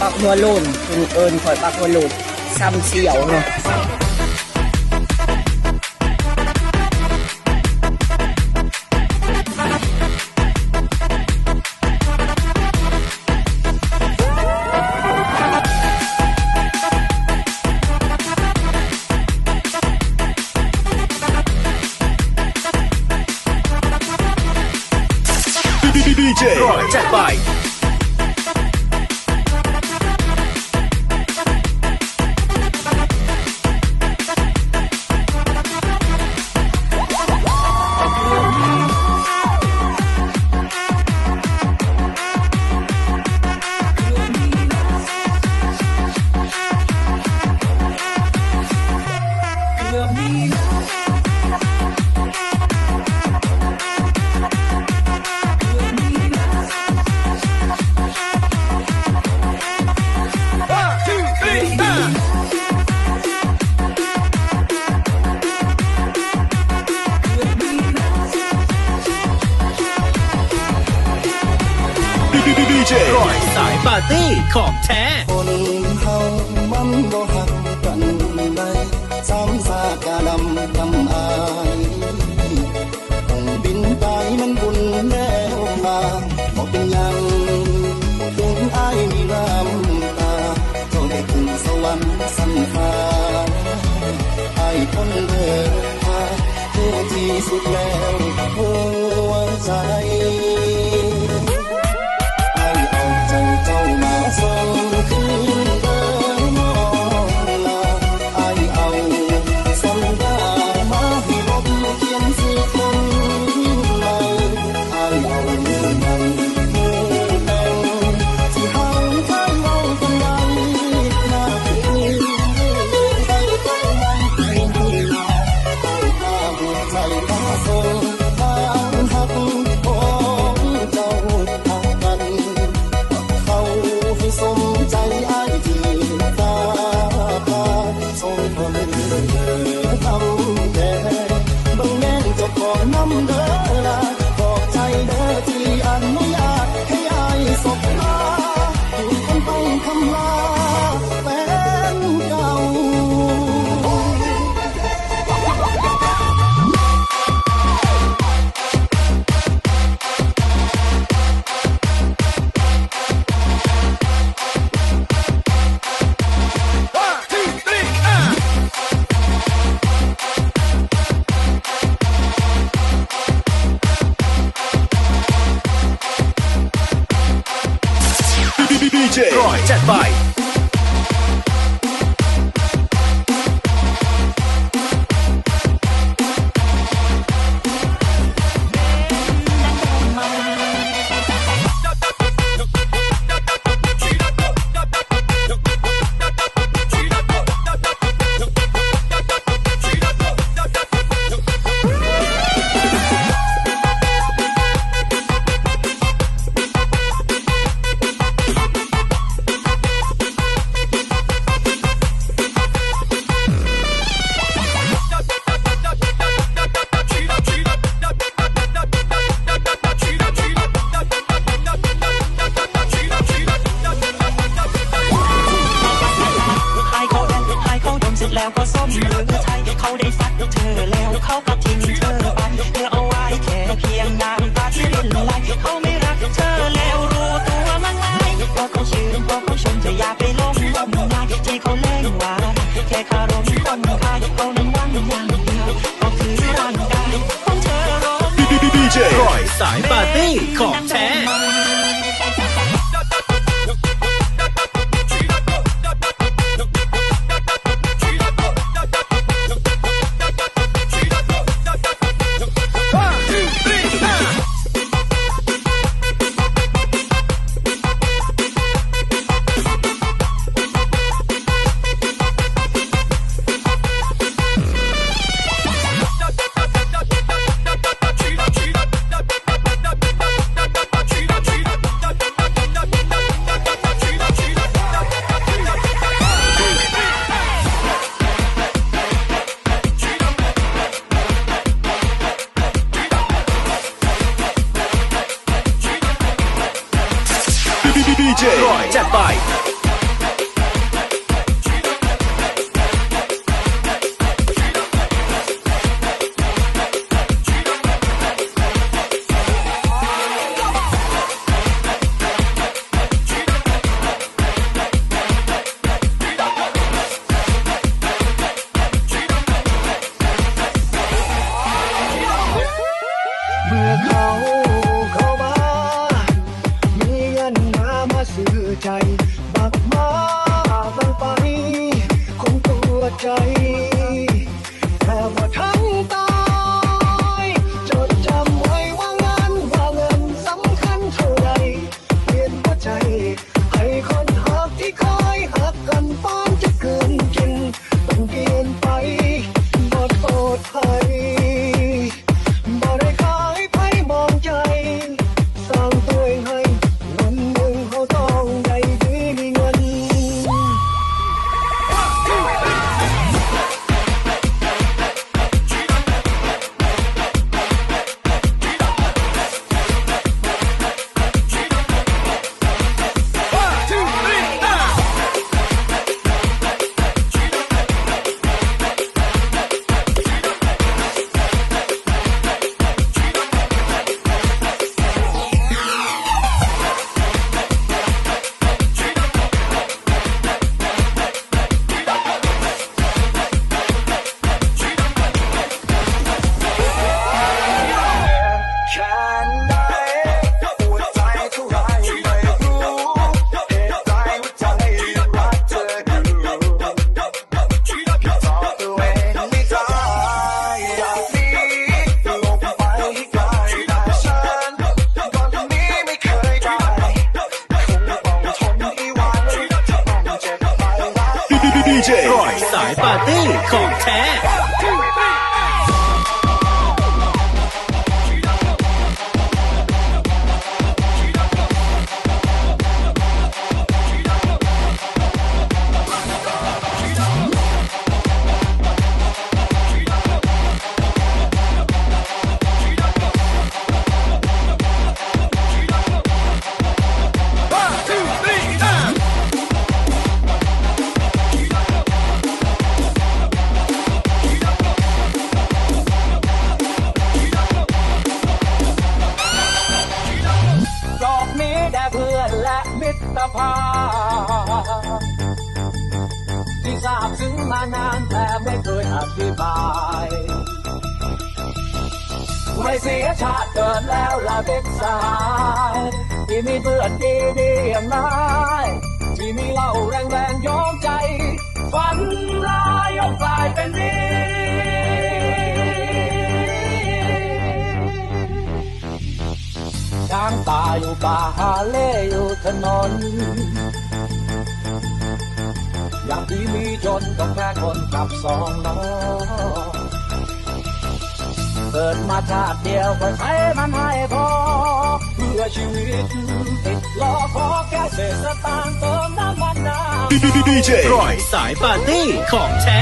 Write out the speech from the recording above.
ปักหัวโลนคุณเอิญคอยปักหัวโลนซ้ำเสียวเนาะ ดีเปาร์ตี้ของแท้คนเฮามันบ่หักกันได้ซ้ำซากกะดำกำอายต้องบินตายมันบุญแล้วมาบอกเป็นยังถึงอายมีน้ำตาเจ้าได้ถึงสวรรค์สันคาอายคนเดินทางเพื่อที่สุดแล้วหัวใจ ร้ เขาก็ทิ้งเธอไปเธอเอาไว้แค่เพียงน้ำตาที่รินไหลเขาไม่รักเธอแล้วรู้ตัวมั้งไหมว่าเขาชื่นว่าเขาชมเธออย่าไปลงงมงายที่เขาเล่นว่าแค่คารมคนขายเขานั้นหวังอย่างเดียวก็คือร่างกายของเธอรบดีเจร้อยสายปาร์ตี้ของแท้ ร้อ ง กดีเจร้อยสายปาร์ตี้ของแท้ ธิบาย ไม่เสียชาติเกิดแล้วละเด็กสายที่มีเพื่อนดีดีอย่างนายที่มีเล่าแรงแรงยอมใจ ฝันร้ายยกกลายเป็นดีช้างตาอยู่ป่าหาเล่อยู่ถนน อย่างที่มีจนต้องแค่คนกับสองล้อเกิดมาชาติเดียวก็ใช้มันให้พอ เพื่อชีวิตติดล้อขอแค่เศษสตางค์เติมน้ำมันน้ำดีเจร้อยสายปาร์ตี้ของแท้